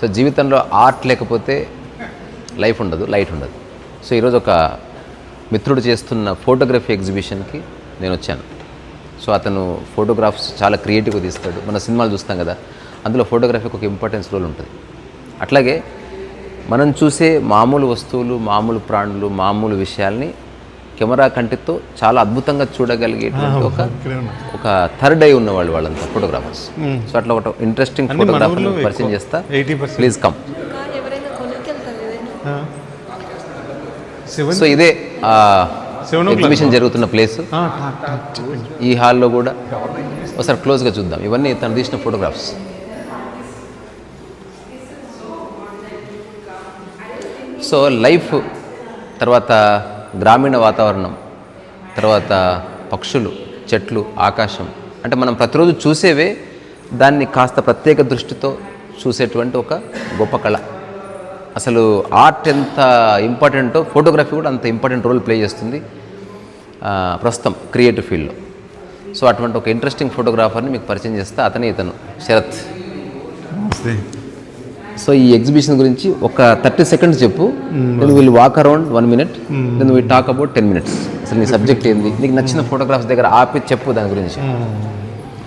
So జీవితంలో art లేకపోతే life ఉండదు లైట్ ఉండదు. సో ఈరోజు ఒక మిత్రుడు చేస్తున్న ఫోటోగ్రఫీ ఎగ్జిబిషన్కి నేను వచ్చాను. సో అతను ఫోటోగ్రాఫ్స్ చాలా క్రియేటివ్గా తీస్తాడు. మన సినిమాలు చూస్తాం కదా అందులో ఫోటోగ్రఫీకి ఒక ఇంపార్టెన్స్ రోల్ ఉంటుంది. అట్లాగే మనం చూసే మామూలు వస్తువులు మామూలు ప్రాణులు మామూలు విషయాల్ని కెమెరా కంటితో చాలా అద్భుతంగా చూడగలిగేటువంటి ఒక ఒక థర్డ్ ఐ ఉన్న వాళ్ళు వాళ్ళంతా ఫోటోగ్రాఫర్స్ సో అట్లా ఒక ఇంట్రెస్టింగ్ ఫోటోగ్రాఫర్ పరిచయం చేస్తా. ప్లీజ్ కమ్ సో ఇదే. ఎగ్జిబిషన్ జరుగుతున్న ప్లేస్ ఈ హాల్లో కూడా ఒకసారి క్లోజ్గా చూద్దాం. ఇవన్నీ తను తీసిన ఫోటోగ్రాఫ్స్ సో లైఫ్ తర్వాత గ్రామీణ వాతావరణం తర్వాత పక్షులు చెట్లు ఆకాశం. అంటే మనం ప్రతిరోజు చూసేవే దాన్ని కాస్త ప్రత్యేక దృష్టితో చూసేటువంటి ఒక గొప్ప కళ. అసలు ఆర్ట్ ఎంత ఇంపార్టెంటో ఫోటోగ్రఫీ కూడా అంత ఇంపార్టెంట్ రోల్ ప్లే చేస్తుంది ప్రస్తుతం క్రియేటివ్ ఫీల్డ్లో. సో అటువంటి ఒక ఇంట్రెస్టింగ్ ఫోటోగ్రాఫర్ని మీకు పరిచయం చేస్తే అతనే ఇతను శరత్. నమస్తే. సో ఈ ఎగ్జిబిషన్ గురించి ఒక థర్టీ సెకండ్స్ చెప్పు. నేను will walk around one minute నేను will talk about ten minutes అసలు నీ సబ్జెక్ట్ ఏంది? నీకు నచ్చిన ఫోటోగ్రాఫ్స్ దగ్గర ఆపి చెప్పు దాని గురించి.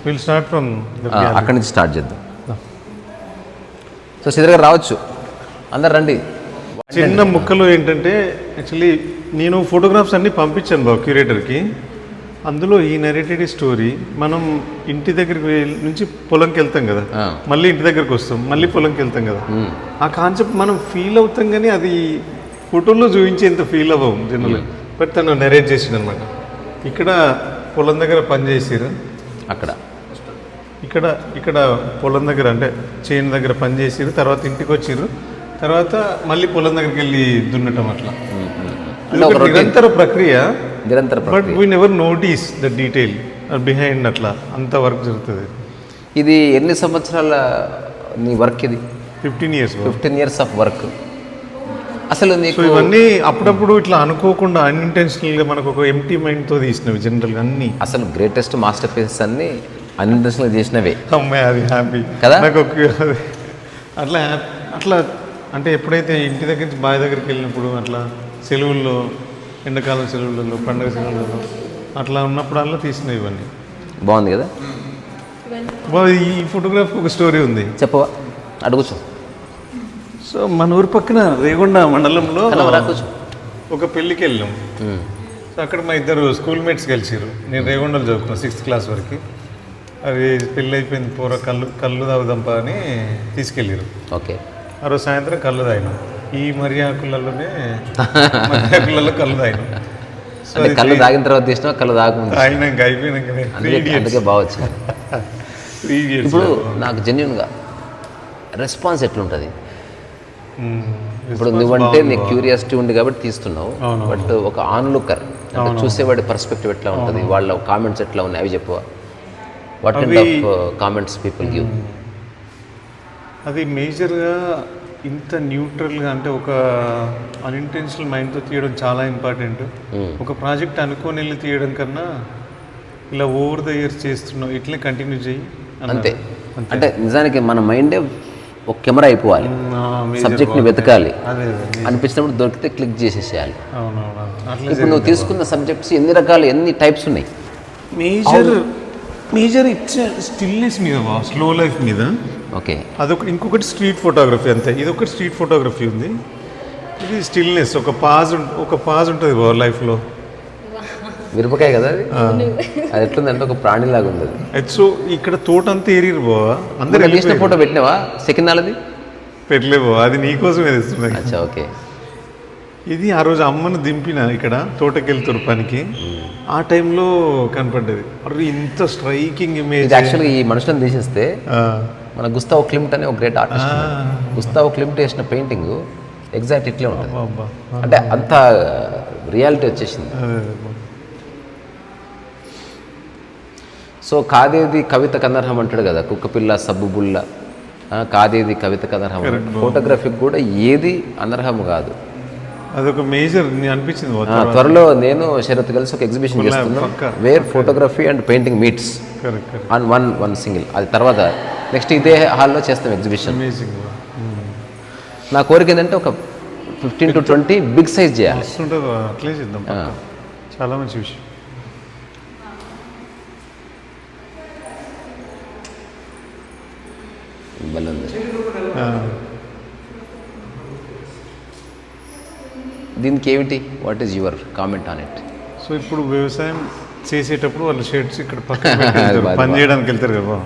విల్ స్టార్ట్ ఫ్రమ్ అక్కడి నుంచి స్టార్ట్ చేద్దాం. సో శ్రీధర్ గారు రావచ్చు. అందరు రండి. చిన్న ముక్కలు ఏంటంటే యాక్చువల్లీ నేను ఫోటోగ్రాఫ్స్ అన్ని పంపించాను బాబు క్యూరేటర్కి అందులో ఈ నెరేటెడ్ స్టోరీ మనం ఇంటి దగ్గరికి వెళ్ళి- నుంచి పొలంకి వెళ్తాం కదా. మళ్ళీ ఇంటి దగ్గరికి వస్తాం మళ్ళీ పొలంకి వెళ్తాం కదా. ఆ కాన్సెప్ట్ మనం ఫీల్ అవుతాం కానీ అది ఫోటోలో చూపించేంత ఫీల్ అవ్వం జనరల్ బట్ తను నెరేట్ చేసిండు అనమాట ఇక్కడ పొలం దగ్గర పని చేసిరు అక్కడ. ఇక్కడ ఇక్కడ పొలం దగ్గర అంటే చేను దగ్గర పని చేసిరు తర్వాత ఇంటికి వచ్చిర్రు. తర్వాత మళ్ళీ పొలం దగ్గరికి వెళ్ళి దున్నటం అట్లా. నిరంతర ప్రక్రియ. నిరంతర but we never notice the detail behind అట్లా అంత వర్క్ జరుగుతుంది. ఇది ఎన్ని సంవత్సరాల నీ వర్క్ ఇది? Fifteen years fifteen years of work అసలు సో నీకు ఇవన్నీ అప్పుడప్పుడు ఇట్లా అనుకోకుండా అన్ఇంటెన్షనల్గా మనకు ఒక ఎంటీ మైండ్తో తీసినవి జనరల్గా అన్ని. అసలు గ్రేటెస్ట్ మాస్టర్ పీసెస్ అన్ని అన్ఇంటెన్షనల్ చేసినవే అమ్మాయి అది హ్యాపీ కదా? నాకు అట్లా అట్లా అంటే ఎప్పుడైతే ఇంటి దగ్గర నుంచి బావి దగ్గరికి వెళ్ళినప్పుడు అట్లా సెలవుల్లో ఎండాకాలం సెలవులలో పండగ సెలవులలో అట్లా ఉన్నప్పుడల్లా తీసినవి ఇవన్నీ. బాగుంది కదా? ఈ ఫోటోగ్రాఫ్ ఒక స్టోరీ ఉంది. చెప్పవా అడుగుచు సో మన ఊరి పక్కన రేగొండ మండలంలో ఒక పెళ్ళికి వెళ్ళాం. సో అక్కడ మా ఇద్దరు స్కూల్ మేట్స్ కలిసిరు నేను రేగొండలో చదువుకున్నాను సిక్స్త్ క్లాస్ వరకు. అది పెళ్ళి అయిపోయింది పూర కళ్ళు కళ్ళు తాగుదంపా అని తీసుకెళ్ళారు ఓకే. ఆ రోజు సాయంత్రం కళ్ళు తాగినాం. ఈ మర్యాకులలోనే మర్యాకులలో కళ్ళు తాగినాం. అంటే కళ్ళు తాగిన తర్వాత తీసినా కళ్ళు తాగముందు తాగినాక అందుకే ఇయర్స్ ఇప్పుడు నాకు జెన్యున్గా రెస్పాన్స్ ఎట్లుంటుంది? ఇప్పుడు నువ్వంటే నీకు క్యూరియాసిటీ ఉంది కాబట్టి తీస్తున్నావు. బట్ ఒక ఆన్లుకర్ అంటే చూసేవాడి పర్స్పెక్టివ్ ఎట్లా ఉంటుంది? వాళ్ళ కామెంట్స్ ఎట్లా ఉన్నాయి? అవి చెప్పవా what kind of comments people give అది మేజర్గా ఇంత న్యూట్రల్గా అంటే ఒక అన్ఇంటెన్షనల్ మైండ్తో తీయడం చాలా ఇంపార్టెంట్ ఒక ప్రాజెక్ట్ అనుకోని వెళ్ళి తీయడం కన్నా ఇలా ఓవర్ ద ఇయర్స్ చేస్తున్నావు ఇట్లే కంటిన్యూ చేయి. అంతే. అంటే నిజానికి మన మైండే ఒక కెమెరా అయిపోవాలి. సబ్జెక్ట్ని quality. వెతకాలి. అనిపించినప్పుడు దొరికితే క్లిక్ చేసేసేయాలి. ఇప్పుడు నువ్వు తీసుకున్న సబ్జెక్ట్స్ ఎన్ని రకాలు ఎన్ని టైప్స్ ఉన్నాయి? మేజర్ మేజర్ ఇట్స్ స్టిల్నెస్ మీద స్లో లైఫ్ మీద? ఓకే అదొక ఇంకొకటి స్ట్రీట్ ఫోటోగ్రఫీ అంతే. ఇది ఒకటి స్ట్రీట్ ఫోటోగ్రఫీ ఉంది. ఇది స్టిల్నెస్ ఒక పాజ్ ఒక పాజ్ ఉంటుంది బాబు లైఫ్లో మిరపకాయ కదా అది? అది ఎట్లుందంటే ఒక ప్రాణిలాగా ఉంది అది సో ఇక్కడ తోట అంతా ఏరియర్ బావా అందరు ఫోటో పెట్టినావా? సెకండ్ నాలది పెట్టలే బావా అది నీకోసమే తెస్తున్నాయి అచ్చా ఓకే. ఇది ఆ రోజు అమ్మను దింపిన ఇక్కడ తోటకెళ్తురు పనికి ఆ టైంలో కనపడ్డది. అరే ఇంత స్ట్రైకింగ్ ఇమేజ్ యాక్చువల్గా ఈ మనుషులను తీసేస్తే మన గుస్తావ్ క్లిమ్ట్ అనే ఒక గ్రేట్ ఆర్టిస్ట్ గుస్తావ్ క్లిమ్ట్ వేసిన పెయింటింగ్ ఎగ్జాక్ట్ ఇట్లే ఉంటుంది. అంటే అంత రియాలిటీ వచ్చేసింది. సో కాదేది కవిత కనర్హం అంటాడు కదా కుక్కపిల్ల సబ్బు బుల్ల. ఆ, కాదేది కవిత కనర్హం ఫోటోగ్రఫీకి కూడా ఏది అనర్హం కాదు. అదొక మేజర్ అనిపించింది త్వరలో నేను శరత్ కలిసి ఒక ఎగ్జిబిషన్ చేస్తున్నాం. Where photography and painting meets on one one single అది తర్వాత నెక్స్ట్ ఇదే హాల్లో చేస్తాం ఎగ్జిబిషన్ అమేజింగ్ నా కోరిక ఏంటంటే ఒక fifteen to twenty big size చేయాలి. చాలా మంచి విషయం భలే ఉంది. ఆ. దీనికి ఏమిటి? What is your comment on it so ఇప్పుడు వ్యవసాయం చేసేటప్పుడు వాళ్ళు షెడ్స్ ఇక్కడ పని చేయడానికి వెళ్తారు కదా.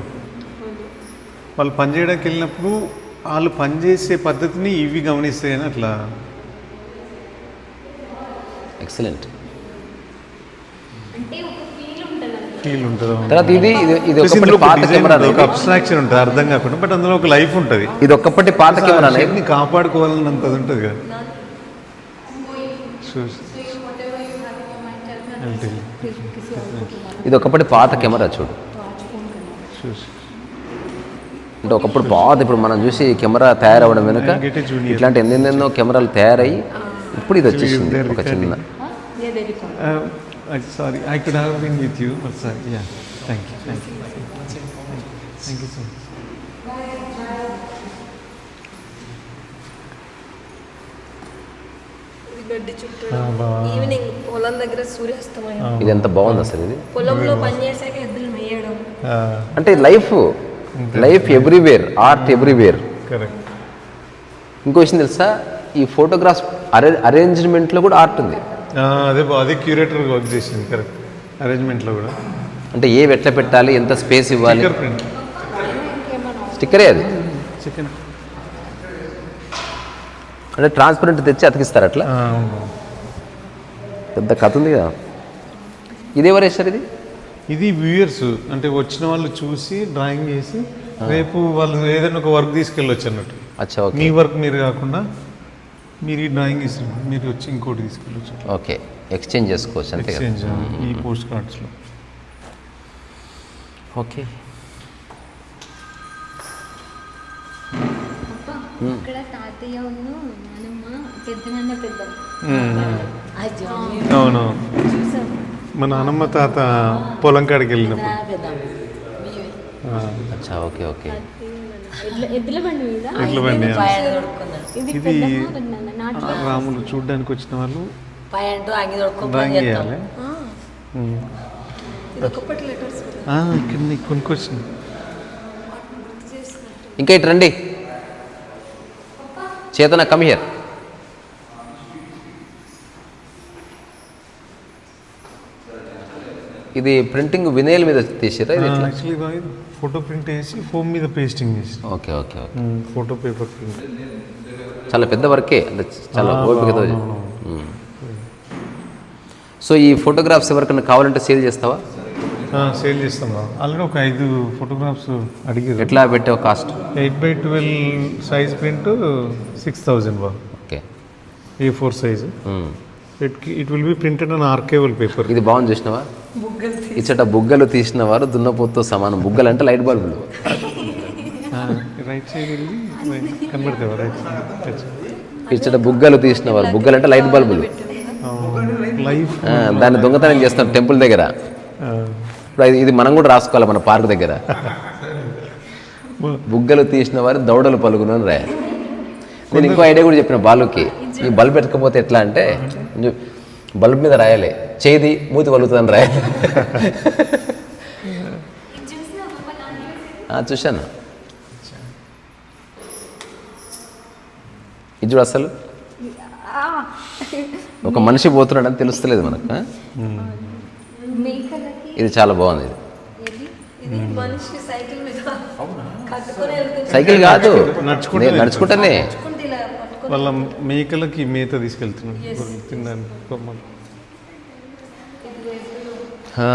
వాళ్ళు పని చేయడానికి వెళ్ళినప్పుడు వాళ్ళు పని చేసే పద్ధతిని ఇవి గమనిస్తాయని అట్లా. ఎక్సలెంట్ అంటే ఒక ఫీల్ ఉంటుంది ఫీల్ ఉంటుంది తర్వాత ఇది ఇది- ఒకప్పటి పాత కెమెరా ఒక అబ్స్ట్రాక్షన్ ఉంటుంది అర్థం కాకుండా బట్ అందులో ఒక లైఫ్ ఉంటుంది. ఇది ఒక్కప్పటి పాత కెమెరా కాపాడుకోవాలన్నంత ఉంటుంది కదా. ఇది ఒకప్పటి పాత కెమెరా చూడు. అంటే ఒకప్పుడు పాత ఇప్పుడు మనం చూసి కెమెరా తయారవడం వెనుక. ఇట్లాంటి ఎన్నెన్నెన్నో కెమెరాలు తయారయ్యి ఇప్పుడు ఇది వచ్చేసింది ఒక చిన్న. Sorry I could have been with you sorry ya thank you thank you thank you so much గడ్డి చుట్టూ. ఈవినింగ్ పొలం దగ్గర సూర్యాస్తమయం. ఇది ఎంత బాగుంది అసలు ఇది? పొలంలో ఎద్దులు మేయడం. అంటే life life everywhere art everywhere. Correct. ఇంకో విషయం తెలుసా? ఈ ఫోటోగ్రాఫ్స్ అరే అరేంజ్మెంట్లో కూడా ఆర్ట్ ఉంది. అదే అదే క్యూరేటర్ వర్క్ చేసింది కరెక్ట్. అరేంజ్మెంట్లో కూడా. అంటే ఏ ఎట్లా పెట్టాలి? ఎంత స్పేస్ ఇవ్వాలి? స్టిక్కరే అది? చికెన్ అంటే ట్రాన్స్పరెంట్ తెచ్చి అతికిస్తారు అట్లా? పెద్ద కథ ఉంది కదా. ఇది ఎవరు వేశారు ఇది? ఇది వ్యూయర్స్ అంటే వచ్చిన వాళ్ళు చూసి డ్రాయింగ్ చేసి రేపు వాళ్ళు ఏదైనా ఒక వర్క్ తీసుకెళ్ళొచ్చు అన్నట్టు. అచ్చా మీ వర్క్ మీరు కాకుండా మీరు ఈ డ్రాయింగ్ ఇస్తారు మీరు వచ్చి ఇంకోటి తీసుకెళ్ళొచ్చు. ఓకే. ఎక్స్చేంజ్ చేసుకోవచ్చు అంతే ఎక్స్చేంజ్ ఈ పోస్ట్ కార్డ్స్లో ఓకే. ఇక్కడ తాతయ్య ఉన్ను నానమ్మ పెద్ద అవును. మా నాన్నమ్మ తాత పొలం కాడికి వెళ్ళినప్పుడు. ఆ, అచ్చా ఓకే ఓకే. ఎద్దుల బండి ఇది ఆ, రాములు చూడ్డానికి వచ్చిన వాళ్ళు ఆ, ఇక్కడ నీకు కొనుక్కొచ్చింది ఇంకా ఇటు రండి. చేతన కమ్ హియర్ ఇది ప్రింటింగ్ వినేల్ మీద తీసిరా? యాక్చువల్లీ ఫోటో ప్రింట్ వేసి ఫోమ్ మీద పేస్టింగ్ చేసి. Okay okay photo paper print చాలా పెద్ద వర్కే అంటే చాలా ఓపికతో. సో ఈ ఫోటోగ్రాఫ్స్ ఎవరికైనా కావాలంటే సేల్ చేస్తావా? సేల్ చేస్తాం ఆల్రెడీ ఒక ఐదు ఫోటోగ్రాఫ్స్ అడిగారు ఎట్లా పెట్టావు cost? Eight by twelve size print six thousand బా okay. A four size. It it will be printed on archival paper ఇది బాగుంది చూసినావా? ఇచ్చట బుగ్గలు తీసిన వారు దున్నపోతూ సమానం. బుగ్గలు అంటే లైట్ బల్బులు రైట్ సైడ్ వెళ్ళి కనబడతావా? రైట్ సైడ్ ఇచ్చట బుగ్గలు తీసిన వారు బుగ్గలు అంటే లైట్ బల్బులు లైఫ్ ఆ, దాన్ని దొంగతనం చేస్తాం టెంపుల్ దగ్గర. ఇప్పుడు ఇది- మనం కూడా రాసుకోవాలి మన పార్క్ దగ్గర. బుగ్గలు తీసిన వారు దౌడలు పలుకును అని రాయాలి. నేను ఇంకో ఐడియా కూడా చెప్పిన బాలుకి ఈ బల్బ్ పెట్టకపోతే ఎట్లా అంటే బల్బ్ మీద రాయాలి. చేది మూతి పలుకుతుందని రాయాలి. చూశాను. ఇది చూడు అసలు. ఒక మనిషి పోతున్నాడని తెలుస్తలేదు మనకు ఇది చాలా బాగుంది ఇది. ఇది మనిషి సైకిల్ కాదు. నడుచుకుంటానే. వాళ్ళ మేకలకి మేత తినడానికి. ఆ,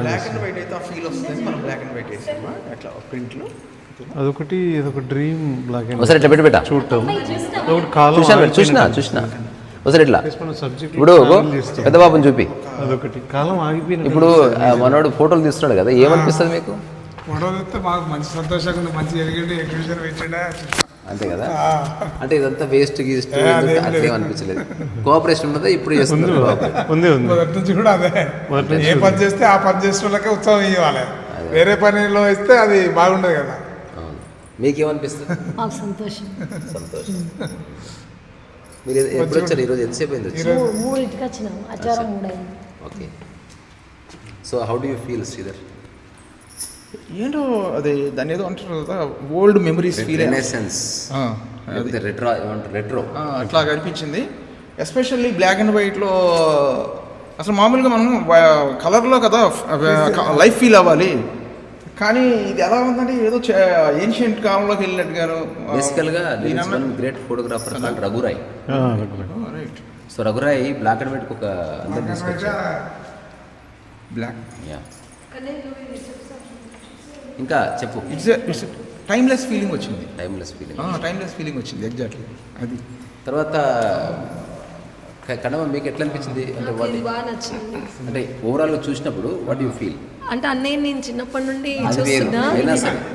బ్లాక్ అండ్ వైట్ అయితే ఆ ఫీల్ వస్తుంది. మనం బ్లాక్ అండ్ వైట్ వేసామా అట్లా ప్రింట్లో అదొకటి అదొక డ్రీమ్ బ్లాక్ అండ్ ఒకసారి ఇట్లా పెట్టి చూడటం. కాలం చూశాను చూసినా చూసినా. ఒకసారి ఇట్లా సబ్జెక్ట్ ఇప్పుడు పెద్ద బాబుని చూపి. అదొకటి. కాలం ఆగిపోయిన ఇప్పుడు మనోడు ఫోటోలు తీస్తున్నాడు కదా ఏమనిపిస్తుంది మీకు? అంతే కదా? అంటే ఇదంతా వేస్ట్ గీస్ట్ అట్లేం అనిపించలేదు కోఆపరేషన్ ఉన్నదా? ఇప్పుడు చేస్తున్నారు ఏ పని చేస్తే ఆ పని చేసిన వాళ్ళకే ఉత్సవం ఇవ్వాలి. వేరే పనిలో ఇస్తే అది బాగుండదు కదా. మీకేమనిపిస్తుంది? మాకు సంతోషం. సంతోషం. మీరు ఎప్పుడు వచ్చారు? ఈరోజు ఎంతసేపు అయింది వచ్చి? మూడింటికి వచ్చినాం. ఆచారం మూడు అయింది okay. So how do you feel Sridhar? ఏంటో అది దాన్ని ఏదో అంటారు కదా old memories feel renaissance retro retro అట్లా అనిపించింది. ఎస్పెషల్లీ బ్లాక్ అండ్ వైట్లో అసలు మామూలుగా మనం కలర్లో కదా లైఫ్ ఫీల్ అవ్వాలి. కానీ ఇది ఎలా ఉందంటే ఏదో ఏన్షియంట్ కాలంలోకి వెళ్ళినట్టుగాను బేసికల్గా great photographer రఘురాయ్ right so రఘురాయ్ black and white ఒక అందరు తీసుకొచ్చారు బ్లాక్ Yeah. ఇంకా చెప్పు. ఇట్స్ ఇట్స్ టైమ్లెస్ ఫీలింగ్ వచ్చింది. టైమ్లెస్ ఫీలింగ్ టైమ్లెస్ ఫీలింగ్ వచ్చింది ఎగ్జాక్ట్లీ అది. తర్వాత కడమ మీకు ఎట్లా అనిపించింది? అంటే వాట్ అంటే ఓవరాల్గా చూసినప్పుడు వాట్ యూ ఫీల్ అంటే అన్నయ్య నేను చిన్నప్పటి నుండి. చూస్తున్నా.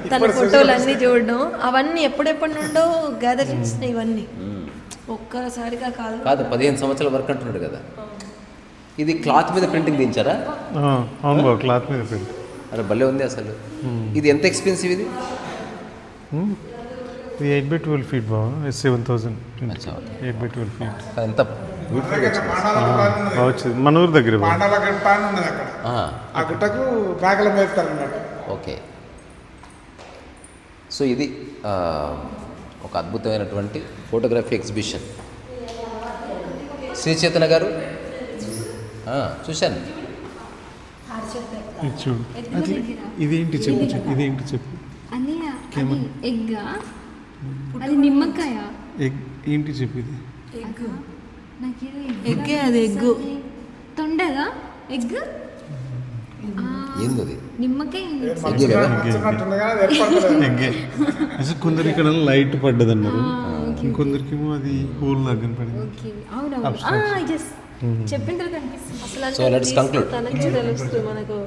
తన ఫోటోలు అన్ని చూడడం. అవన్నీ ఎప్పుడెప్పటి నుండో గ్యాదర్ చేసిన ఇవన్నీ. ఒక్కసారిగా కాదు. కాదు పదిహేను సంవత్సరాల వరకు అంటున్నాడు కదా. ఇది క్లాత్ మీద ప్రింటింగ్ దించారా? ఆ, అవును క్లాత్ మీద పెట్టి అరే భలే ఉంది అసలు. ఇది ఎంత ఎక్స్పెన్సివ్ ఇది? ఇది eight by twelve feet Babu seven thousand. Eight by twelve feet ఎంత వచ్చింది. మన ఊరు దగ్గర పాండాల గుట్ట అని ఉన్నది అక్కడ ఆ గుట్టకు మేకలు మేపుతారు ఓకే. సో ఇది ఆ, ఒక అద్భుతమైనటువంటి ఫోటోగ్రఫీ ఎగ్జిబిషన్. శ్రీ చైతన్య గారు? ఆ, చూశాను. ఇది చూడు. ఇదేంటి చెప్పు చెప్పు ఇదేంటి చెప్పు? ఎగ్ అది నిమ్మకాయ? ఎగ్ ఏంటి చెప్పు ఇది? ఎగ్గే అది ఎగ్గు. తొండగా? ఎగ్? ఏంది అది నిమ్మకాయ ఎగ్గే కదా? నచ్చినట్టుంది కానీ అది ఏర్పడతలేదు ఎగ్గే. అసలు కొందరు ఇక్కడ లైట్ పడ్డది అన్నారు ఇంకొందరికేమో అది హోల్ లాగా పడింది. ఓకే. అవునవును. ఎస్ చెప్పిన తర్వాత అనిపిస్తుంది conclude. తనకి తెలుస్తుంది మనకు.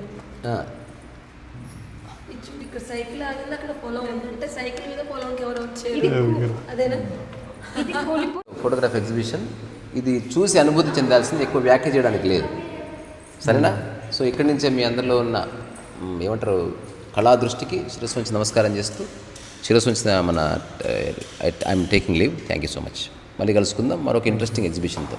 ఇక్కడ సైకిల్ ఆగింది. అక్కడ పొలం ఉంది. అంటే సైకిల్ మీద పొలంకి ఎవరు వచ్చారు. అదేనా? ఇది కోలిపో ఫోటోగ్రఫీ ఎగ్జిబిషన్ ఇది చూసి అనుభూతి చెందాల్సింది ఎక్కువ వ్యాఖ్య చేయడానికి లేదు సరేనా సో ఇక్కడి నుంచే మీ అందరిలో ఉన్న ఏమంటారు కళా దృష్టికి శిరస్సు ఉంచి నమస్కారం చేస్తూ శిరస్సు ఉంచిన మన I'm taking leave thank you so much మళ్ళీ కలుసుకుందాం మరొక ఇంట్రెస్టింగ్ ఎగ్జిబిషన్తో